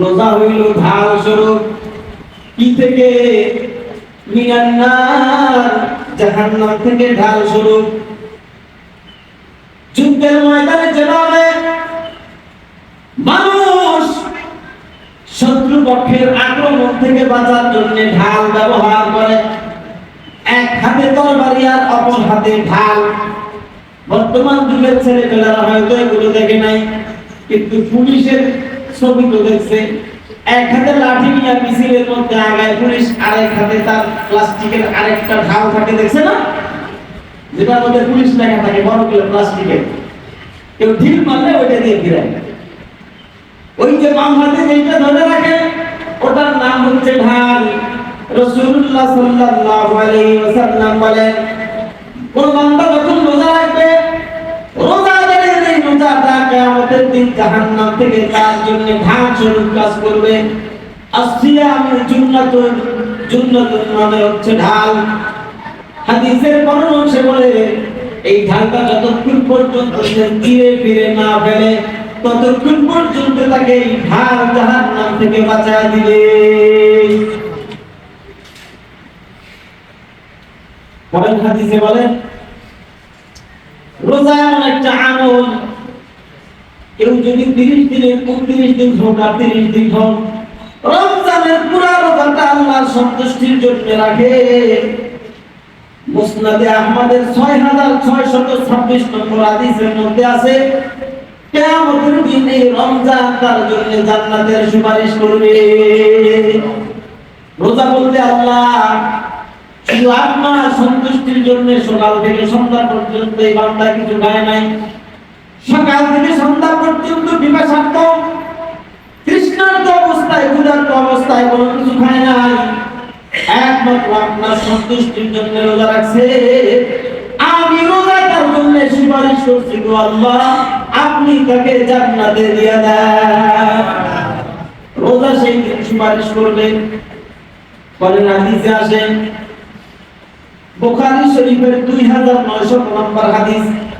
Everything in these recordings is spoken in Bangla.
রোজা হইল ঢাল স্বরূপ। কি থেকে? জাহান্নাম থেকে ঢাল স্বরূপ। যুদ্ধের ময়দানে যেভাবে মানুষ শত্রু পক্ষের আক্রমণ থেকে বাঁচার জন্য ঢাল ব্যবহার করে, এক হাতে তরবারি আর অপর হাতে ঢাল। বর্তমান যুগের ছেলেপেলেরা হয়তো এগুলো দেখে নাই, কিন্তু পুলিশের ছবি তো দেখছে এক হাতে লাঠি নিয়ে মিছিলের মধ্যে আগায় পুলিশ আরেক হাতে তার প্লাস্টিকের আরেকটা ঢাল থাকে দেখছে না? যেটার মধ্যে পুলিশ লেখা থাকে, বড় করে প্লাস্টিকের। কেউ ঢিল মারলে ওইটা দিয়ে ফিরায়। ওই যে বাম হাতে যেটা ধরে রাখে, ওটার নাম হচ্ছে ঢাল। রাসূলুল্লাহ সাল্লাল্লাহু আলাইহি ওয়াসাল্লাম বলেন, কোন বান্দা যখন রোজা রাখবে রোজাদারের এই রোজাটা কিয়ামতের দিন জাহান্নাম থেকে তার জন্য ঢাল স্বরূপ কাজ করবে। আসিয়ামের জুন্নাতুন জুন্নাতুন মানে হচ্ছে ঢাল। হাদিসের বর্ণনা অংশে বলে, এই ঢালটা যতক্ষণ পর্যন্ত সে ধীরে ফিরে না ফেলে, ততক্ষণ পর্যন্ত তাকে এই ঢাল জাহান্নাম থেকে বাঁচায় দিবে। পরের হাদিসে বলেন রোজা একটা আমল কেউ যদি তিরিশ দিনের উনত্রিশ দিন আর তিরিশ দিন হোক, রমজানের পুরা রোজাটা আল্লাহর সন্তুষ্টির জন্য রাখে। মুসনাদে আহমদের ছয় হাজার ছয় শত ছাব্বিশ নম্বর মধ্যে আছে, কেয়ামতের দিন এই রমজান তার জন্য জান্নাতের সুপারিশ করবে। রোজা বলতে আল্লাহ, শুধু আপনার সন্তুষ্টির জন্য সকাল থেকে সন্ধ্যা পর্যন্ত এই বান্দা কিছু খায় নাই। সকাল থেকে সন্ধ্যা পর্যন্ত বিপাশার্থ তৃষ্ণার্ত অবস্থায়, ক্ষুধার্ত অবস্থায় কোনো কিছু খায় নাই। একমাত্র আপনার সন্তুষ্টির জন্য রোজা রাখছে। আমি রোজা তার জন্য সুপারিশ করছি গো আল্লাহ, আপনি তাকে জান্নাতে দিয়ে দেন। রোজা সেই দিন সুপারিশ করবেন। পরের হাদিসে আসেন। বুখারী শরীফের 2900 নম্বর হাদিস।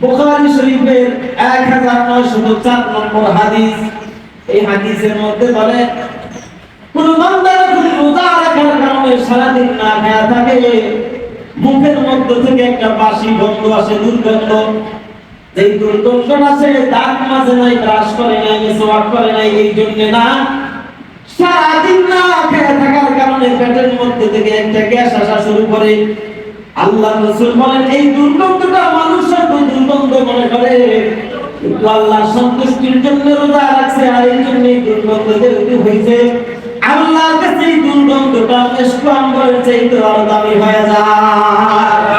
বুখারী শরীফের 1904 নম্বর হাদিস। এই হাদিসের মধ্যে বলে, কোন বান্দা যদি রোজা রাখার কারণে সারাদিন না খায়া থাকে, মুখের মধ্যে থেকে একটা বাসি গন্ধ আসে, দুর্গন্ধ। যেই দুর্গন্ধ আসে দাঁত মাঝে নাই, ব্রাশ করে নাই মেসওয়াক করে নাই, এই জন্য না। সারাদিন না খেয়ে থাকার কারণে পেটের মধ্যে থেকে একটা গ্যাস আসা শুরু করে। আল্লাহ রসুল বলেন, এই দুর্গন্ধটা মানুষ হয়তো দুর্গন্ধ মনে করে। কিন্তু আল্লাহ সন্তুষ্টির জন্য রোজা রাখছে আর এই জন্য এই দুর্গন্ধ যেহেতু হয়েছে, আল্লাহর কাছে এই দুর্গন্ধটা মেশকু আম্বরের চাইতে আরও দামি হয়ে যায়।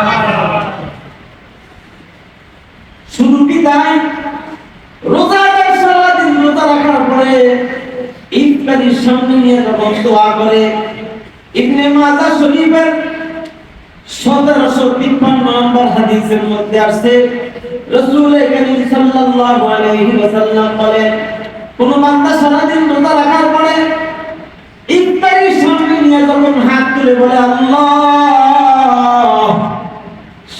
শুধু কি তাই? রোজাদার সারাদিন রোজা রাখার পরে ইফতারির সামনে নিয়ে যখন দোয়া করে, ইবনে মাজাহ শরীফের সতেরোশো তিপ্পান্ন নম্বর হাদিসের মধ্যে আসছে, রসুল করিম সাল্লাল্লাহু আলাইহি ওয়াসাল্লাম বলেন, কোন বান্দা সারাদিন রোজা রাখার পরে ইফতারির সামনে নিয়ে যখন হাত তুলে বলে, আল্লাহ,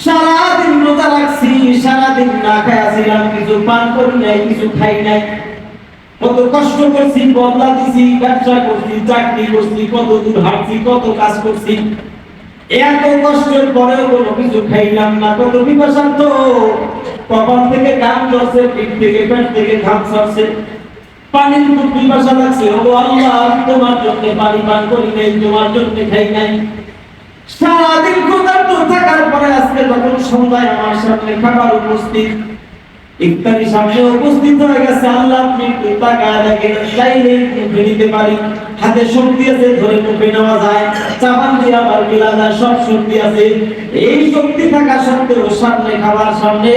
সারাদিন রোজা রাখছি, সারাদিন না খাইছিলাম কিছু পান করি নাই, কিছু খাই নাই। কত কষ্ট করছি, বদলা দিছি, ব্যবসা করছি, চাকরি করছি, কত দূর হাঁটছি, কত কাজ করছি। এত কষ্টের পরেও কোনো কিছু খাইলাম না তো তুমি বিপাশান্ত কপাল থেকে গান ধরছে, পিঠ থেকে পেট থেকে ঘাম চলছে পানির খুব পিপাসা লাগছে ও আল্লাহ তোমার জন্য পানি পান করি নাই, তোমার জন্য খাই নাই। সারাদিন কোথাও থাকার পরে আজকে যখন সন্ধ্যায় আমার সামনে খাবার উপস্থিত। ইফতারি সামনে উপস্থিত হয়ে গেছে আল্লাহ, আপনি একটু তাকায় দেখেন চাইলে মুখে নিতে পারি হাতে শক্তি আছে, ধরে মুখে নেওয়া যায়। চাপান দিয়ে আবার মিলা যায়, সব শক্তি আছে। এই শক্তি থাকা সত্ত্বেও সামনে খাবার সামনে,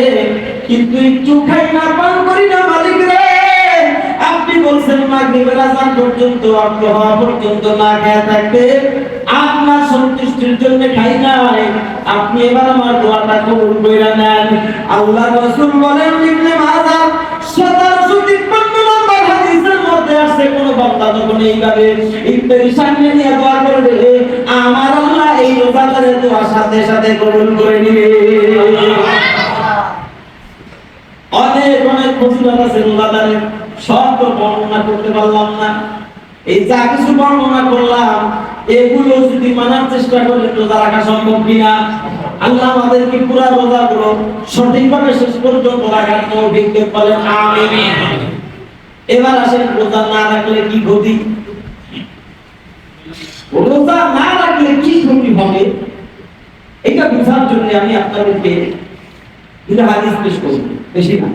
কিন্তু একটু খাই না, পান করি না, মালিক মাগরিবের আজান পর্যন্ত অর্থ হওয়া পর্যন্ত না খেয়ে থাকতে আপনার সন্তুষ্টির জন্য খাই নাই। আপনি এবার আমার দোয়াটা কবুল কইরা নেন। আল্লাহ রাসূল বলেন, ইবনে মাজাহ 1753 নম্বর হাদিসের মধ্যে আছে কোন বান্দা যখন এইভাবে ইফতারি সামনে নিয়ে দোয়া করবে আমার আল্লাহ এই রোজাদারের দোয়া সাথে সাথে কবুল করে নিবে। অনেক অনেক ফজিলত আছে রোজাদারের। সব তো বর্ণনা করতে পারলাম না। এই যা কিছু বর্ণনা করলাম, এগুলো যদি মানার চেষ্টা করি রোজা রাখা সম্ভব কিনা? আল্লাহ আমাদেরকে পুরা রোজাগুলো সঠিকভাবে শেষ পর্যন্ত রাখার তৌফিক দেন বলেন আমিন। এবার আসেন রোজা না রাখলে কি ক্ষতি? রোজা না রাখলে কি ক্ষতি হবে? এটা বোঝার জন্য আমি আপনাদেরকে দুটো হাদিস পেশ করব, বেশি না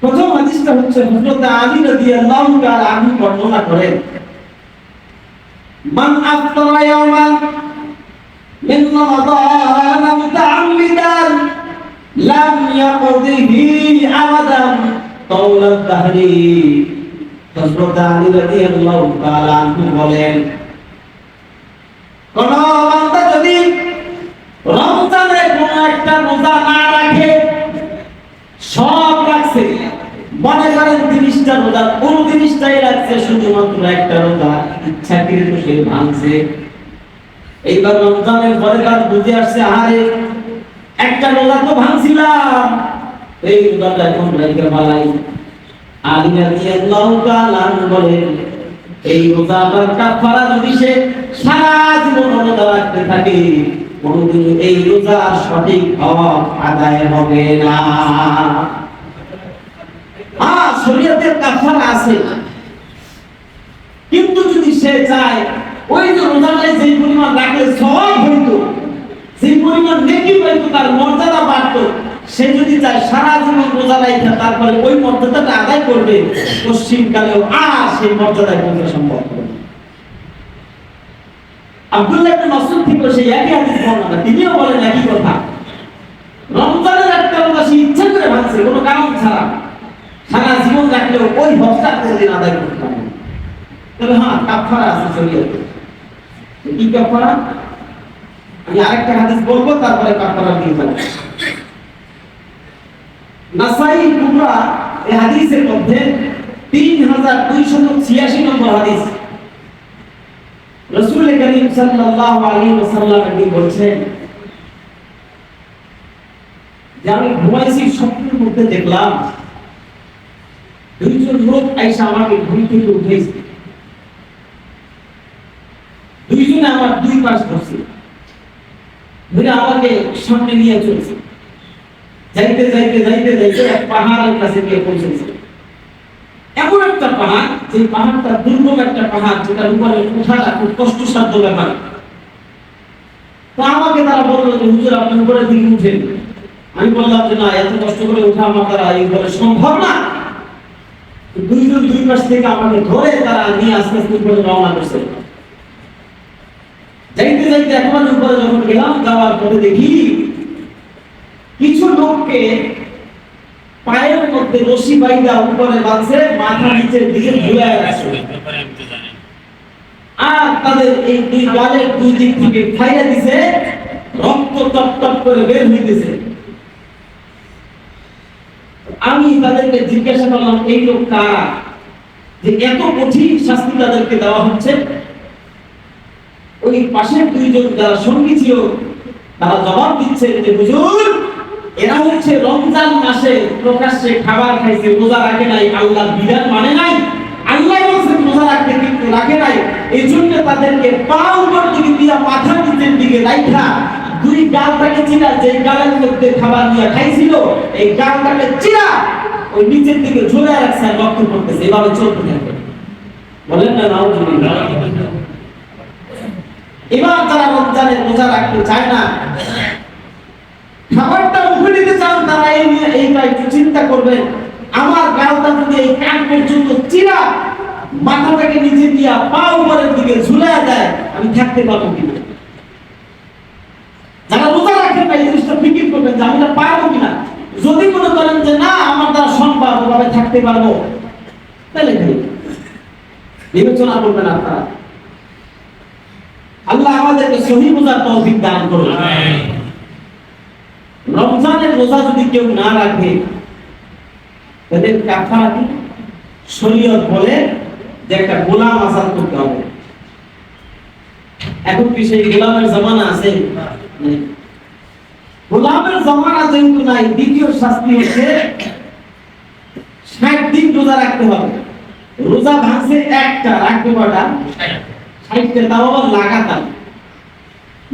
প্রথম হাদিসটা হচ্ছে হযরত আলী রাদিয়াল্লাহু তাআলা আনহু বর্ণনা করেন মান আফতারা ইয়াওমান মিন রমাদান মুতাআম্মিদান লাম ইয়াকদিহি আবাদান তাওলাদ দাহরি হযরত আলী রাদিয়াল্লাহু তাআলা আনহু বলেন কোন বান্দা যদি রমজানে কোন একটা রোজা না রাখে সব রাখছে মনে করেন তিরিশটা রোজা তিরিশটাই রাখছে শুধুমাত্র একটা রোজা ইচ্ছাকৃত সে ভাঙছে। এইবার রমজানের পরে তার বুঝে আসছে আরে একটা রোজা তো ভাঙছিলাম। এই রোজাটা এখন রেখে বালাই তাআলা বলেন, এই রোজা কাফারা যদি সে সারা জীবন রোজা রাখতে থাকে, কোনদিন এই রোজা সঠিক হক আদায় হবে না। শরীয়তের কাফারা আছে। কিন্তু যদি সে চায়, ওই যে রোজাটায় যেই পরিমাণ রাখলে সব হইতো, যেই পরিমাণ নেকি পাইতো, তার মর্যাদা বাড়তো, সে যদি চায় সারা জীবন রোজা রাখে তারপরে ওই মর্যাদাটা আদায় করবে, পশ্চিমকালেও আর সেই মর্যাদায় পৌঁছা সম্ভব আব্দুল্লাহ ইবনে মাসউদ থেকে সেই একই হাদিস বর্ণনা, তিনিও বলেন একই কথা। রমজানের একটা রোজা ইচ্ছা করে ভাঙছে, কোনো কারণ ছাড়া। সারা জীবন রাখলেও ওই হকটা কোনোদিন আদায় করতে পারবে তবে হ্যাঁ কাফারা আছে শরীয়তে। কি কাফারা আমি আরেকটা হাদিস বলব, তারপরে কাফারা দিয়ে যাব। নাসাই কুবরা, এই হাদিসের মধ্যে তিন হাজার দুইশত ছিয়াশি নম্বর হাদিস। রসুল করিম সাল্লাল্লাহু আলাইহি ওয়াসাল্লাম একদিন বলছেন, যে আমি ঘুমাইছি মধ্যে দেখলাম দুইজন লোক আইসা আমাকে ঘুম থেকে উঠেছে। দুইজনে আমার দুই পাশ ধরছে। ধরে আমাকে সামনে নিয়ে চলছে। যাইতে যাইতে যাইতে যাইতে এক পাহাড়ের কাছে গিয়ে পৌঁছেছে। এমন একটা পাহাড়, যে পাহাড়টা দুর্গম একটা পাহাড়, যেটার উপরে ওঠাটা খুব কষ্টসাধ্য ব্যাপার। তো আমাকে তারা বলল যে, হুজুর, আপনি উপরের দিকে উঠেন। আমি বললাম যে, না, এত কষ্ট করে ওঠা আমার দ্বারা এই উপরে সম্ভব না। দুইজন দুই পাশ থেকে আমাকে ধরে তারা নিয়ে আস্তে আস্তে উপরে রওনা করছে যাইতে যাইতে একেবারে উপরে যখন গেলাম, যাওয়ার পরে দেখি কিছু লোককে পায়ের মধ্যে রশি বাইদা উপরে বাঁধছে, মাথা নিচের দিকে ঝুলে রাখছে। আর তাদের এই দুই গালের দুই দিক থেকে ফাইয়া দিছে, রক্ত টপ টপ করে বের হইতেছে। আমি তাদেরকে জিজ্ঞাসা করলাম, এই লোক কারা? যে এত কঠিন শাস্তি তাদেরকে দেওয়া হচ্ছে। ওই পাশের দুইজন যারা সঙ্গী ছিল, তারা জবাব দিচ্ছে যে, হুজুর, এরা হচ্ছে রমজান মাসে প্রকাশ্যে খাবার খাইছে, রোজা রাখে নাই আল্লাহ বিধান মানে নাই। আল্লাহ বলছে, রোজা রাখতে কিন্তু রাখে নাই। এই জন্য তাদেরকে পা উপর দিকে দিয়া মাথা নিচের দিকে রাইখা। দুই গালটাকে চিরা যে গালের মধ্যে খাবার নিয়ে খাইছিল, এই গালটাকে চিরা ওই নিচের দিকে ঝুলে রাখছে আর রক্ত পড়তেছে। এভাবে চলতে থাকে। বলেন না, নাউজুবিল্লাহ। এবার যারা রমজানের রোজা রাখতে চায় না, খাবারটা মুখে নিতে চান, তারা এই নিয়ে এইটা একটু চিন্তা করবেন। আমার গালটা যদি এই কান পর্যন্ত চিরা, মাথাটাকে নিচে দিয়া পা উপরের দিকে ঝুলায় দেয়, আমি থাকতে পারব কিনা? যারা রোজা রাখেন না এই জিনিসটা ফিকির করবেন যে আমি এটা পারব কিনা? যদি মনে করেন যে না, আমার দ্বারা সম্ভব, ওভাবে থাকতে পারব, তাহলে বিবেচনা করবেন আপনারা। আল্লাহ আমাদেরকে সহি দান করুন। রমজানের রোজা যদি কেউ না রাখে, তাদের কাফারা শরীয়ত বলে যে একটা গোলাম আজাদ করতে হবে। এখন কি সেই গোলামের জামানা আছে। গোলামের জামানা যেহেতু নাই, দ্বিতীয় শাস্তি হচ্ছে ষাট দিন রোজা রাখতে হবে। রোজা ভাঙছে একটা, রাখবে কটা ষাটটা, তাও আবার লাগাতার।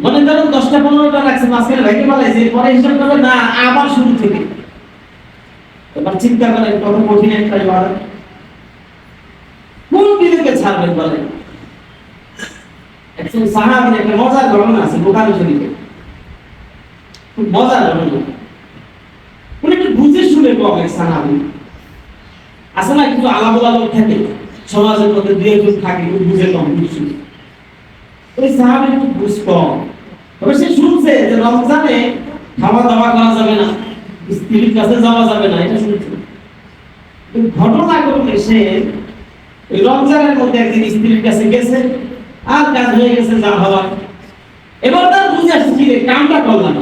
মনে করেন দশটা, পনেরোটা রাখছে, মাঝখানে ভেঙে পালাইছে পরে হিসাব করবে, না, আবার শুরু থেকে। এবার চিন্তা করেন, কত কঠিন একটা ইবাদত। কোন দিকে ছাড়বেন বলেন? একজন সাহাবীর একটা মজার ঘটনা আছে, বুখারী শরীফে। মজার ঘটনা উনি একটু বুঝে শুনে কম সাহাবী আছে না কিছু আলাদা লোক থাকে? সমাজের মধ্যে দুই একজন থাকে বুঝে কম বুঝে ওই সাহাবীর একটু বুঝ কম। তবে সে শুনছে যে রমজানে খাওয়া দাওয়া করা যাবে না, স্ত্রীর কাছে যাওয়া যাবে না, এটা শুনছে। ঘটনা ঘটলে সে রমজানের মধ্যে একদিন স্ত্রীর কাছে গেছে, আর কাজ হয়ে গেছে যা হওয়ার। এবার তার বুঝে আসছে কামটা করলাম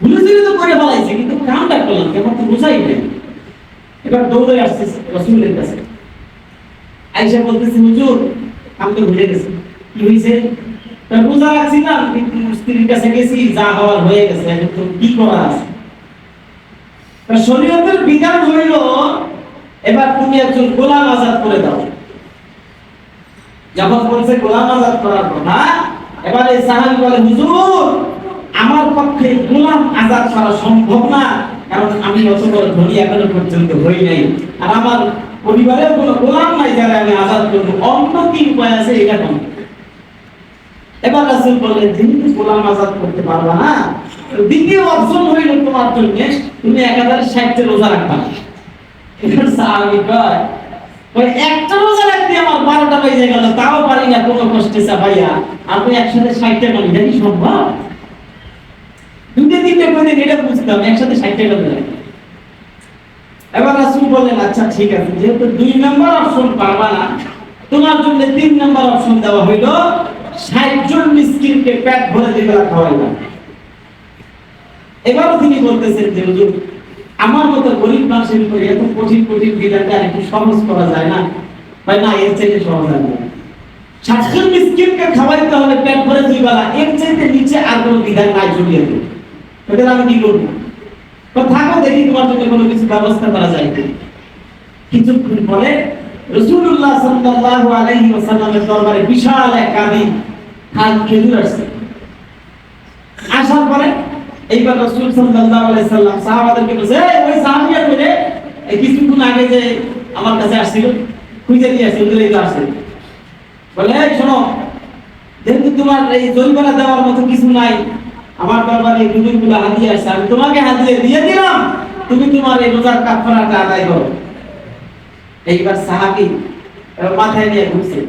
বুঝেছিল তো করে কিন্তু কামটা করলাম কি আমার তো নাই। এবার দৌড়ে আসছে রসুলের কাছে। বলতেছে, হুজুর, আমি তো ভুলে গেছি। কি হয়েছে তা রোজা কিন্তু স্ত্রীর কাছে গেছি, যা হওয়ার হয়ে গেছে কি করার আছে? তা শরীয়তের বিধান হইল, এবার তুমি একজন গোলাম আজাদ করে দাও। যখন বলছে, গোলাম আজাদ করার কথা? এবার সাহাবী বলে, হুজুর আমার পক্ষে গোলাম আজাদ করা সম্ভব না, কারণ আমি অত ধনী এখনও পর্যন্ত হই নাই। আর আমার পরিবারের কোনো গোলাম নাই যারা আমি আজাদ করব। অন্য কি উপায় আছে এটা কোন এবার রাসূল বললেন যেহেতু গোলাম আজাদ করতে পারবা না? দ্বিতীয় হইল তোমার জন্য, তুমি রোজা রাখবা এবার কয়, ওই একটা রোজা রাখতে আমার বারোটা বেজে গেল, তাও পারি না, কোনো কষ্টে চাপাইয়া। আপনি একসাথে ষাটটা পানি জানি সম্ভব? দুটো তিনটে করে এটা বুঝতাম, একসাথে ষাটটা রোজা রাখি এবার রাসূল বললেন আচ্ছা ঠিক আছে, যেহেতু দুই নম্বর অপশন পারবা না, তোমার জন্য তিন নম্বর অপশন দেওয়া হইল, ষাট জন মিসকিনকে পেট ভরে দিয়ে বেলা খাওয়াইলাম এবারও তিনি বলতেছেন যে, হুজুর, আমার মতো গরিব মানুষের উপরে এত কঠিন কঠিন বিধানটা একটু সহজ করা যায় না? ভাই, না, এর চাইতে সহজ আর না সাতজন মিসকিনকে খাওয়াইতে হলে পেট ভরে দুই বেলা, এর চাইতে নিচে আর কোনো বিধান নাই জড়িয়ে দেবে। এদের আমি কি করব? থাকো, দেখি তোমার জন্য কোনো কিছু ব্যবস্থা করা যায় কিছুক্ষণ পরে রসুল্লাহ আলাইহি দরবারে বিশাল এক কাঁদি খেজুর আসছে। আসার পরে এইবার রসুল সাহাবাদেরকে বলছে ওই সাহাবিয়া এই কিছুক্ষণ আগে যে আমার কাছে আসছিল, খুঁজে দিয়ে আসছিল ওদের তো আসছে। বলে শোনো যেহেতু তোমার এই জরিমানা দেওয়ার মতো কিছু নাই। আমার দরবারে এই দুজনগুলো হাতিয়ে আসছে আমি তোমাকে হাতিয়ে দিয়ে দিলাম। তুমি তোমার এই রোজার কাফারাটা আদায় করো। এইবার সাহাবি মাথায় নিয়ে ঘুরছে।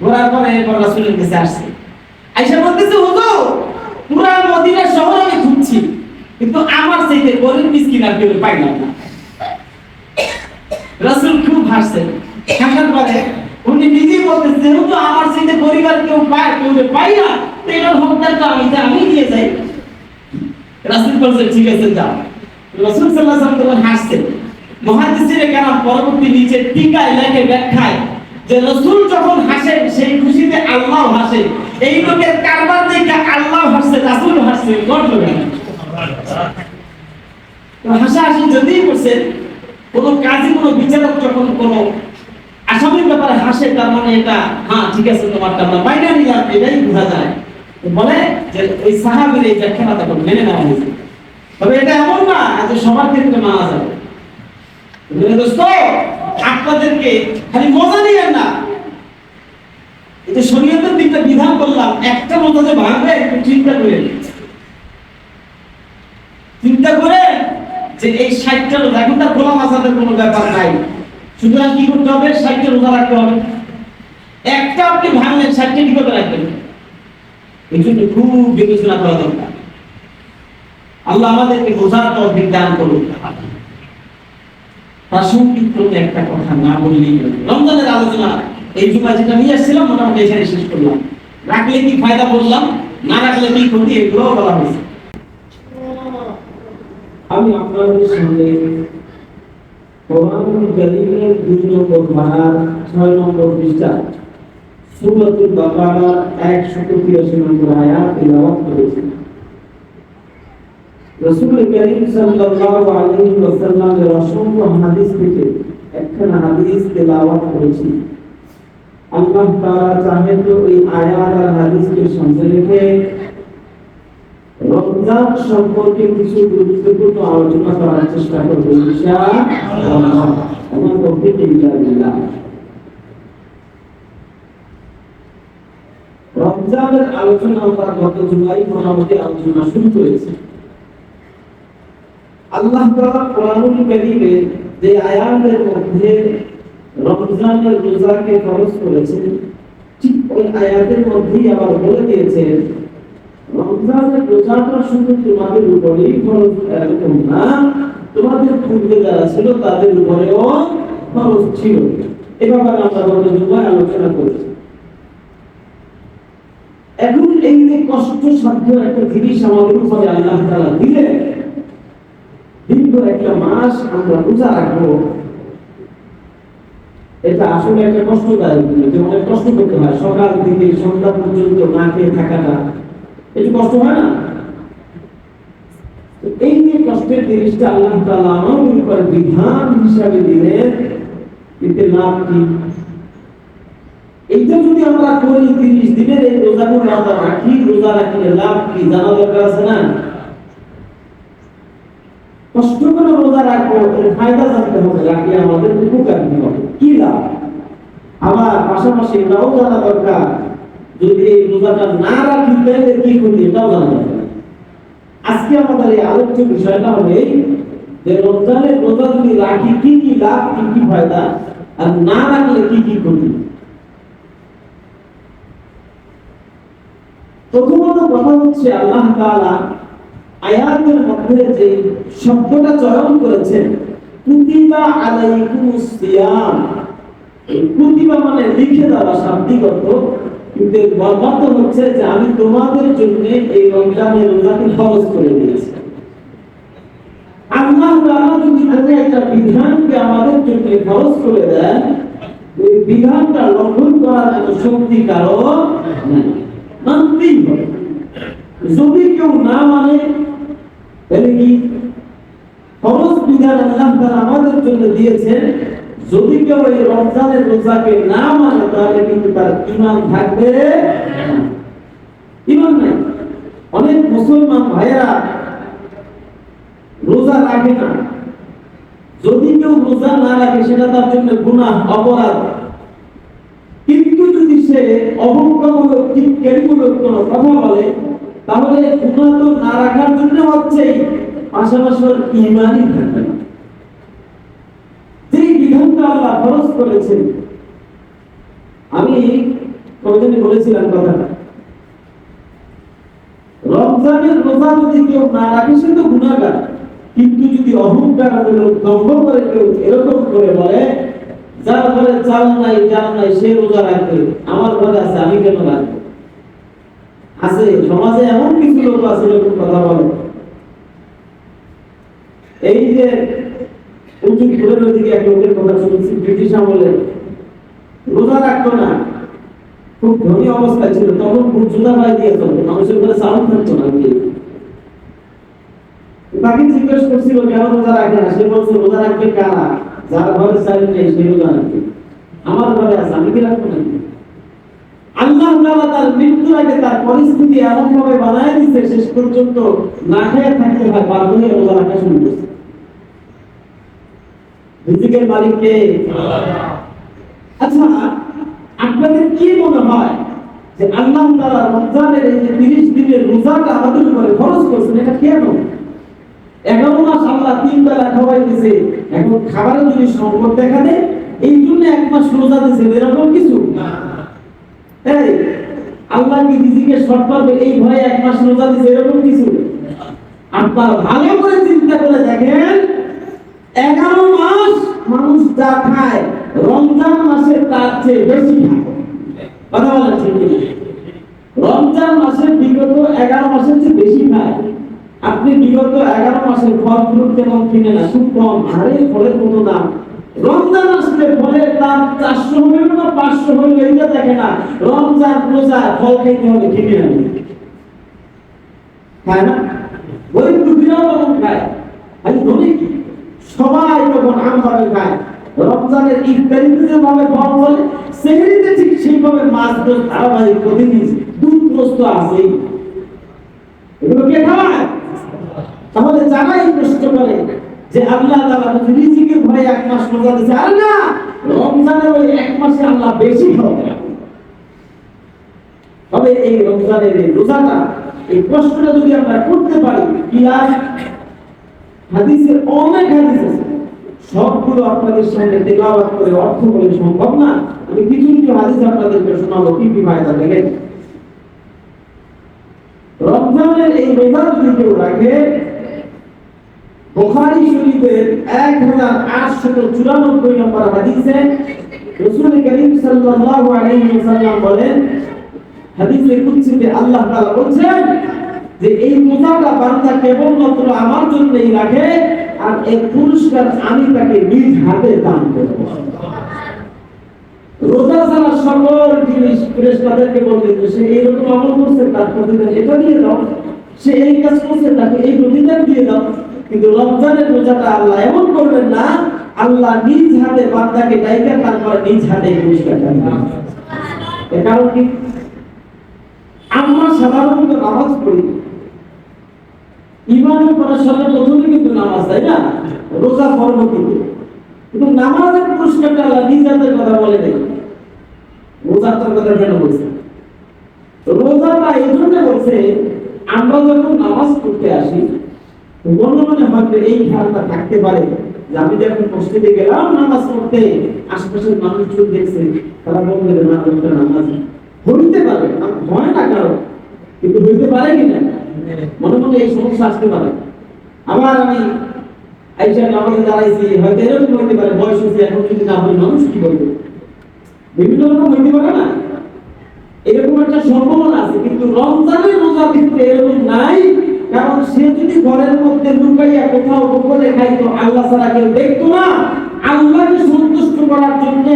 ঘোরার পরে এরপর রাসূলের কাছে আসছে। আইসা বলতেছে, হুজুর, পুরা মদিনা শহর আমি ঘুরছি। কিন্তু আমার চাইতে গরিব মিসকিন আর কেউ পাইলাম না। রাসূল খুব হাসছেন হাসার পরে উনি নিজেই বলতেছে যেহেতু আমার চাইতে পরিবার কেউ পায়, কেউ পাই না। এটার হকদার তো আমি আমি দিয়ে যাই। রাসূল বলছে ঠিক আছে, যাও। রাসূল সাল্লাল্লাহু আলাইহি ওয়াসাল্লাম তখন হাসছেন। মহাদিসের কারণ পরবর্তী নিচে টিকায় লেখে ব্যাখ্যায় যে রসুল যখন হাসেন, সেই খুশিতে আল্লাহ হাসে। এই লোকের কারবার দেখে আল্লাহ হাসছে রাসূল হাসছে, গর্ব হাসাহাসি যদিই করছে, কোনো কাজী, কোনো বিচারক যখন কোনো আসামির ব্যাপারে হাসে, তার মানে এটা হ্যাঁ ঠিক আছে তোমারটা আমরা বাইরে নিলাম এটাই বোঝা যায়। বলে যে ওই সাহাবির এই ব্যাখ্যাটা তখন মেনে নেওয়া হয়েছে। তবে এটা এমন না সবার ক্ষেত্রে যাবে। দোস্ত, আপনাদেরকে খালি মজা নিয়েন না। এই শরীয়তের দিকটা বিধান করলাম একটা মজা যে ভাঙবে একটু চিন্তা করে চিন্তা করে যে এই ষাটটা রোজা, এখন তার গোলাম আজাদের কোনো ব্যাপার নাই। সুতরাং কি করতে হবে? ষাটটা রোজা রাখতে হবে। একটা আপনি ভাঙলেন, ষাটটা কি করে রাখবেন এই জন্য খুব বিবেচনা করা দরকার। আল্লাহ আমাদেরকে বোঝার তৌফিক দান করুন। প্রাসঙ্গিক কোনো একটা কথা না বললেই। রমজানের আলোচনা, এই জুমা যেটা নিয়ে আসছিলাম, মোটামুটি এখানে শেষ করলাম। রাখলে কি ফায়দা বললাম? না রাখলে কি ক্ষতি? এগুলো বলা হয়েছে। আমি আপনাদের সামনে কোরআন কারীমের দুই নম্বর পারার ছয় নম্বর পৃষ্ঠা সূরাতুল বাকারার 183 নম্বর আয়াত তেলাওয়াত করেছি। রাসূল করিম সাল্লাল্লাহু আলাইহি ওয়াসাল্লামের অসংখ্য হাদিস থেকে একখানা হাদিস তেলাওয়াত করেছি। আল্লাহ তাআলা চাহে তো এই আয়াত আর হাদিসকে সামনে রেখে রমজান সম্পর্কে কিছু গুরুত্বপূর্ণ আলোচনা করার চেষ্টা করব ইনশাআল্লাহ। আমার পক্ষে ইনশাআল্লাহ রমজানের আলোচনা আমরা গত জুলাই মোটামুটি আলোচনা শুরু করেছি আল্লাহ কোরআনুল যে মধ্যে রমজানের রোজাকে ঠিক ওই আয়াতের মধ্যেই আবার বলে রমজানের রোজাটা শুধু তোমাদের উপরেই এরকম না, তোমাদের পূর্বে যারা ছিল তাদের উপরেও ছিল। এ ব্যাপারে আমরা গত আলোচনা করেছি। এখন এই যে কষ্ট সাধ্য একটা জিনিস আমাদের উপরে আল্লাহ তাআলা দিলেন, দীর্ঘ একটা মাস আমরা রোজা রাখব। এটা আসলে একটা কষ্টদায়ক যে অনেক কষ্ট করতে হয়, সকাল থেকে সন্ধ্যা পর্যন্ত না খেয়ে থাকাটা। একটু কষ্ট হয় না? এই যে কষ্টের জিনিসটা আল্লাহ তালা আমার উপর বিধান হিসাবে দিলেন, এতে লাভ কি? এইটা যদি আমরা করি, তিরিশ দিনের এই রোজাগুলো আমরা রাখি, রোজা রাখলে লাভ কি জানা দরকার আছে না? কষ্ট করে রোজা রাখব ফায়দা জানতে হবে, রাখলে আমাদের হবে? কি লাভ? আবার পাশাপাশি এটাও জানা দরকার, যদি এই রোজাটা না রাখি, তাহলে কি ক্ষতি এটাও জানা দরকার। আজকে আমাদের এই আলোচ্য বিষয়টা হবে যে রমজানের রোজা যদি রাখি, কি কি লাভ, কি কি ফায়দা? আর না রাখলে কি কি ক্ষতি? প্রথমত কথা হচ্ছে আল্লাহ তাআলা আয়াতের মধ্যে যে শব্দটা চয়ন করেছেন, কুতিবা আলাইকুমুস সিয়াম কুতিবা মানে লিখে দেওয়া শাব্দিক কিন্তু বর্বাদ হচ্ছে যে আমি তোমাদের জন্য এই রমজানের রোজাকে ফরজ করে দিয়েছি। আল্লাহ তাআলা যদি কোনো একটা বিধানকে আমাদের জন্য ফরজ করে দেন, ওই বিধানটা লঙ্ঘন করার কোনো শক্তি কারও নাই। মানতেই যদি কেউ না মানে তাহলে কি? ফরজ বিধান আল্লাহ তাআলা আমাদের জন্য দিয়েছেন, যদি কেউ এই রমজানের রোজাকে না মানে তাহলে কিন্তু তার ঈমান থাকবে না। ঈমান নাই। অনেক মুসলমান ভাইয়েরা রোজা রাখে না। যদি কেউ রোজা না রাখে, সেটা তার জন্য গুনাহ, অপরাধ। যদি সে অহংকারমূলক কোনো কথা বলে, তাহলে গুনাহ তো না রাখার জন্য হচ্ছেই পাশাপাশি ইমানই থাকবে না। বিধানটা আল্লাহ ফরজ করেছেন। আমি কতদিন বলেছিলাম কথাটা। রমজানের রোজা যদি কেউ না রাখে, সে তো গুণাগার কিন্তু যদি অহংকার দম্ভ করে কেউ এরকম করে বলে যার ঘরে চাল নাই চাল নাই, সে রোজা রাখবে। আমার ঘরে আছে, আমি কেন রাখব? আছে, সমাজে এমন কিছু লোক আছে, এরকম কথা বলে। এই যে উঁচু এক লোকের কথা শুনছি, ব্রিটিশ আমলে। রোজা রাখতো না। খুব ধনী অবস্থায় ছিল, তখন জুতা পাই দিয়ে চলতো, মানুষের ঘরে চাউল থাকতো না কি তাকে জিজ্ঞেস করছিল, কেন রোজা রাখে না? সে বলছে, রোজা রাখবে কারা? যার ঘরে চাইল নেই সে রোজা রাখবে আমার ঘরে আছে, আমি কি রাখব নাকি? আল্লাহ তাআলা তার আগে তার পরিস্থিতি এমন ভাবে বানায় শেষ পর্যন্ত না খেয়ে থাকতে রোজা রাখা শুরু করছে রিজিকের মালিক কে? আচ্ছা আপনাদের কি মনে হয় যে আল্লাহ তাআলা রমজানের এই যে 30 দিনের রোজাটা আমাদের উপরে খরচ করছেন, এটা কেন? এগারো মাস আল্লাহ তিন বেলা খাওয়াই দিছে এখন খাবারের যদি সংকট দেখা দেয় এই জন্য এক মাস রোজা দিছে এরকম কিছু? এই আল্লাহ কি রিজিকের শর্ট পাবে? এই ভয়ে এক মাস রোজা দিছে এরকম কিছু? আপনার ভালো করে চিন্তা করে দেখেন এগারো মাস মানুষ যা খায় রমজান মাসে তার চেয়ে বেশি খায়। কথা বলেন ঠিক রমজান মাসে বিগত এগারো মাসের চেয়ে বেশি খায়। আপনি বিগত এগারো মাসের ফল ফ্রুট তেমন কিনে না আরে ফলের কত দাম? রমজান আসলে ফলের দাম চারশো হইল না, পাঁচশো হইল এইটা দেখে না। রমজান রোজা, ফল হবে কিনে আনি। না? গরিব তখন খায়। সবাই তখন আম ভাবে খায়। রমজানের যেভাবে ফল বলে সেহরিতে ঠিক সেইভাবে মাছ ধারাবাহিক প্রতিদিন দুধ প্রস্ত আছেই এগুলো কে খাওয়ায় যারাই প্রশ্ন করে যে আল্লাহ যদি রিজিকের ভয়ে এক মাস রোজা দিয়েছে আর না, রমজানের ওই এক মাসে আল্লাহ বেশি খাওয়াবে তবে এই রমজানের এই রোজাটা, এই প্রশ্নটা যদি আমরা করতে পারি, কি আর? হাদিসের অনেক হাদিস আছে। সবগুলো আপনাদের সামনে তেলাওয়াত করে অর্থ বলে সম্ভব না। আমি কিছু কিছু হাদিস আপনাদেরকে শোনাবো। কি কি ফায়দা দেখেন? রমজানের এই রোজা যদি কেউ রাখে বুখারী আটশত চুরানব্বই নম্বর হাদিসে রসুল করিম সাল্লাল্লাহু আলাইহি ওয়াসাল্লাম বলেন, হাদিসে কুদসিতে আল্লাহ তাআলা বলছেন যে এই রোজাটা বান্দা কেবলমাত্র আমার জন্যই রাখে আর এই পুরস্কার আমি তাকে নিজ হাতে দান করব। রোজা ছাড়া সকল জিনিস ফেরেশতাদেরকে বলবে যে সে এইরকম আমল করছে, তার প্রতিদান এটা দিয়ে দাও, সে এই কাজ করছে, তাকে এই প্রতিদান দিয়ে দাও। কিন্তু রমজানের রোজাটা আল্লাহ এমন করবেন না, আল্লাহ নিজ হাতে বান্দাকে ডাইকা তারপর নিজ হাতে দিবেন এর কারণ কি? আমরা সাধারণত নামাজ পড়ি। ইমানের করার সাথে প্রথমে কিন্তু নামাজ, তাই না? রোজা ফর্ম কিন্তু। কিন্তু নামাজের পুরস্কারটা আল্লাহ নিজ হাতের কথা বলে নেই। রোজাটার কথা কেন বলছে? রোজাটা এই জন্য বলছে, আমরা যখন নামাজ পড়তে আসি মনে মনে হয়তো এই খেয়ালটা থাকতে পারে যে আমি যখন মসজিদে গেলাম, নামাজ পড়তে মানুষজন দেখছে, তারা বলবে না, লোকটা নামাজ। হইতে পারে, না কারও, কিন্তু হইতে পারে মনে মনে এই সমস্যা আসতে পারে। আবার আমি আইসা নামাজে দাঁড়াইছি, হয়তো এরকম হইতে পারে, বয়স হয়েছে, এখন যদি না হয় মানুষ কি বলবে? বিভিন্ন রকম হইতে পারে না। এরকম একটা সম্ভাবনা আছে, কিন্তু রমজানের রোজা কিন্তু এরকম নাই। কারণ সে যদি ঘরের মধ্যে লুকাইয়া কোথাও গোপনে খাইতো আল্লাহ ছাড়া কেউ দেখতো না। আল্লাহকে সন্তুষ্ট করার জন্য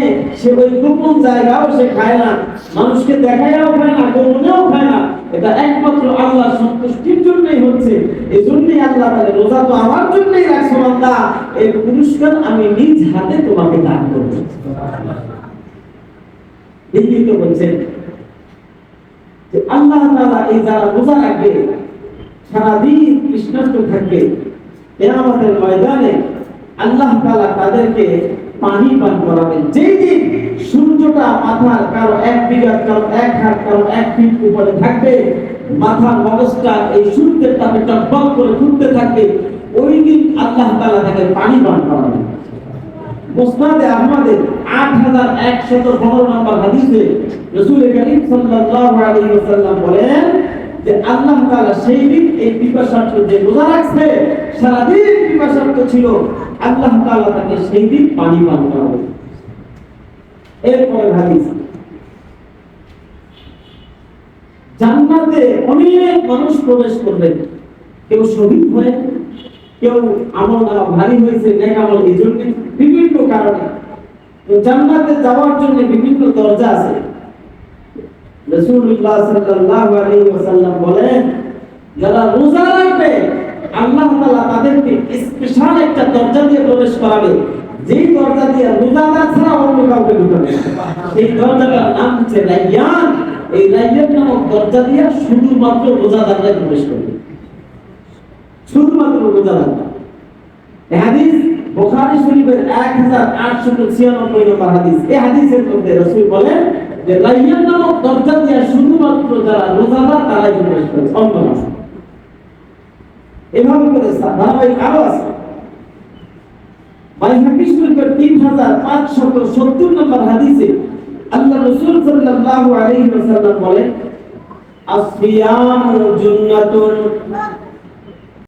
সে ওই গোপন জায়গাও সে খায় না। মানুষকে দেখাইয়াও খায় না গোপনেও খায় না। এটা একমাত্র আল্লাহ সন্তুষ্টির জন্যই হচ্ছে। এই জন্যই আল্লাহ তাহলে রোজা তো আমার জন্যই রাখছো, বান্দা। এই পুরস্কার আমি নিজ হাতে তোমাকে দান করব। ঠিকই তো বলছেন যে আল্লাহ তাআলা এই যারা রোজা রাখবে সারাদিন কৃষ্ণাষ্ট থাকবে কেয়ামতের ময়দানে আল্লাহ তাআলা তাদেরকে পানি পান করাবেন। যেই দিন সূর্যটা মাথার কারও এক বিঘা কারও এক হাত কারও এক ফিট উপরে থাকবে, মাথার মগজটা এই সূর্যের তাপে টকবক করে ঘুরতে থাকবে, ওই দিন আল্লাহ তাআলা তাকে পানি পান করাবেন। মুসনাদে আহমদে 8115 নম্বর হাদিসে রাসূল করিম আলাইহি ওয়াসাল্লাম বলেন যে আল্লাহ তাআলা সেই দিন এই পিপাসার্থ যে রোজা রাখছে সারা দিন পিপাসার্থ ছিল, আল্লাহ তাআলা তাকে সেই দিন পানি পান করাবে। এরপরে হাদিস। জান্নাতে অনেক মানুষ প্রবেশ করবে। কেউ শহীদ হয়ে, কেউ আমল নামা ভারী হয়েছে নেক আমল এই জন্য, বিভিন্ন কারণে। জান্নাতে যাওয়ার জন্য বিভিন্ন দরজা আছে। রাসূলুল্লাহ সাল্লাল্লাহু আলাইহি ওয়াসাল্লাম বলেন, যারা রোজা রাখবে, আল্লাহ তাআলা তাদেরকে স্পেশাল একটা দরজা দিয়ে প্রবেশ করাবে। যেই দরজা দিয়ে রোজাদার ছাড়া অন্য কাউকে ঢুকাবে সেই দরজাটার নাম হচ্ছে রাইয়ান। এই রাইয়ান নামক দরজা দিয়ে শুধুমাত্র রোজাদাররাই প্রবেশ করবে। শুধুমাত্র রোজাদার হাদিস বুখারী শরীফের 1896 নম্বর হাদিস। এই হাদিসের মধ্যে রাসূল বলেন যে রাইয়ান দরজা দিয়ে শুধুমাত্র যারা রোজাদার তারাই প্রবেশ করে অন্য না। এভাবে করে ধারাবাহিক আরও আছে। বাইহাকি শরীফের 3570 নম্বর হাদিসে আল্লাহ রাসূল সাল্লাল্লাহু বলেন